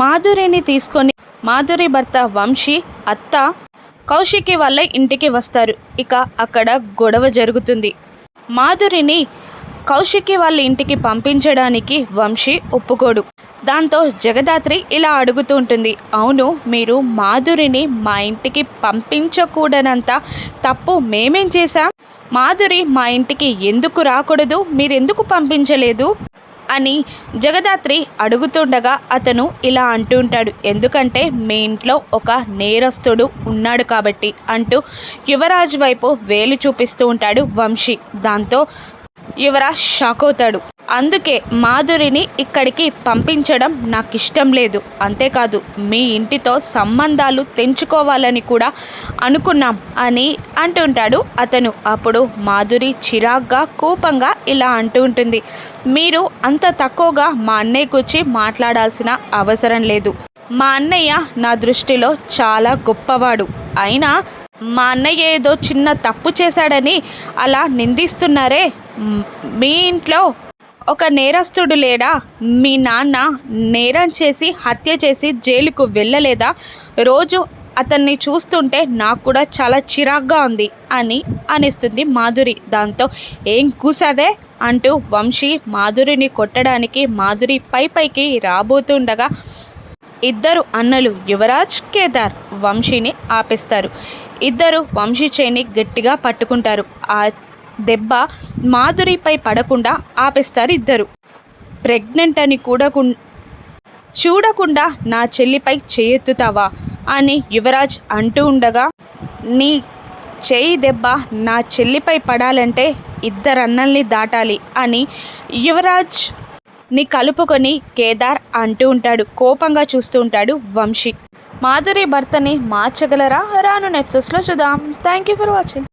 మాధురిని తీసుకొని మాధురి భర్త వంశీ అత్త కౌశికి వాళ్ళ ఇంటికి వస్తారు. ఇక అక్కడ గొడవ జరుగుతుంది. మాధురిని కౌశికి వాళ్ళ ఇంటికి పంపించడానికి వంశీ ఒప్పుకోడు. దాంతో జగదాత్రి ఇలా అడుగుతూ ఉంటుంది. అవును మీరు మాధురిని మా ఇంటికి పంపించకూడనంత తప్పు మేమేం చేశాం? మాధురి మా ఇంటికి ఎందుకు రాకూడదు? మీరెందుకు పంపించలేదు? అని జగదాత్రి అడుగుతుండగా అతను ఇలా అంటూ ఉంటాడు ఎందుకంటే మీ ఇంట్లో ఒక నేరస్తుడు ఉన్నాడు కాబట్టి అంటూ యువరాజ్ వైపు వేలు చూపిస్తూ ఉంటాడు వంశీ. దాంతో యువరాజ్ షాక్ అవుతాడు. అందుకే మాధురిని ఇక్కడికి పంపించడం నాకు ఇష్టం లేదు. అంతేకాదు మీ ఇంటితో సంబంధాలు తెంచుకోవాలని కూడా అనుకున్నాం అని అంటుంటాడు అతను. అప్పుడు మాధురి చిరాగ్గా కోపంగా ఇలా అంటూ ఉంటుంది. మీరు అంత తక్కువగా మా అన్నయ్య కూర్చి మాట్లాడాల్సిన అవసరం లేదు. మా అన్నయ్య నా దృష్టిలో చాలా గొప్పవాడు. అయినా మా అన్నయ్య ఏదో చిన్న తప్పు చేశాడని అలా నిందిస్తున్నారే. మీ ఇంట్లో ఒక నేరస్తుడు లేడా? మీ నాన్న నేరం చేసి హత్య చేసి జైలుకు వెళ్ళలేదా? రోజు అతన్ని చూస్తుంటే నాకు కూడా చాలా చిరాగ్గా ఉంది అని అనిస్తుంది మాధురి. దాంతో ఏం కూసావే? అంటూ వంశీ మాధురిని కొట్టడానికి మాధురి పై పైకి రాబోతుండగా ఇద్దరు అన్నలు యువరాజ్ కేదార్ వంశీని ఆపేస్తారు. ఇద్దరు వంశీ చేయిని గట్టిగా పట్టుకుంటారు. ఆ దెబ్బ మాధురిపై పడకుండా ఆపేస్తారు ఇద్దరు ప్రెగ్నెంట్ అని కూడా చూడకుండా నా చెల్లిపై చేయెత్తుతావా? అని యువరాజ్ అంటూ ఉండగా నీ చేయి దెబ్బ నా చెల్లిపై పడాలంటే ఇద్దరు అన్నల్ని దాటాలి అని యువరాజ్ని కలుపుకొని కేదార్ అంటూ ఉంటాడు కోపంగా చూస్తూ ఉంటాడు వంశీ. మాధురి భర్తని మార్చగలరా? రాను నెప్సెస్లో చూద్దాం. Thank you for watching.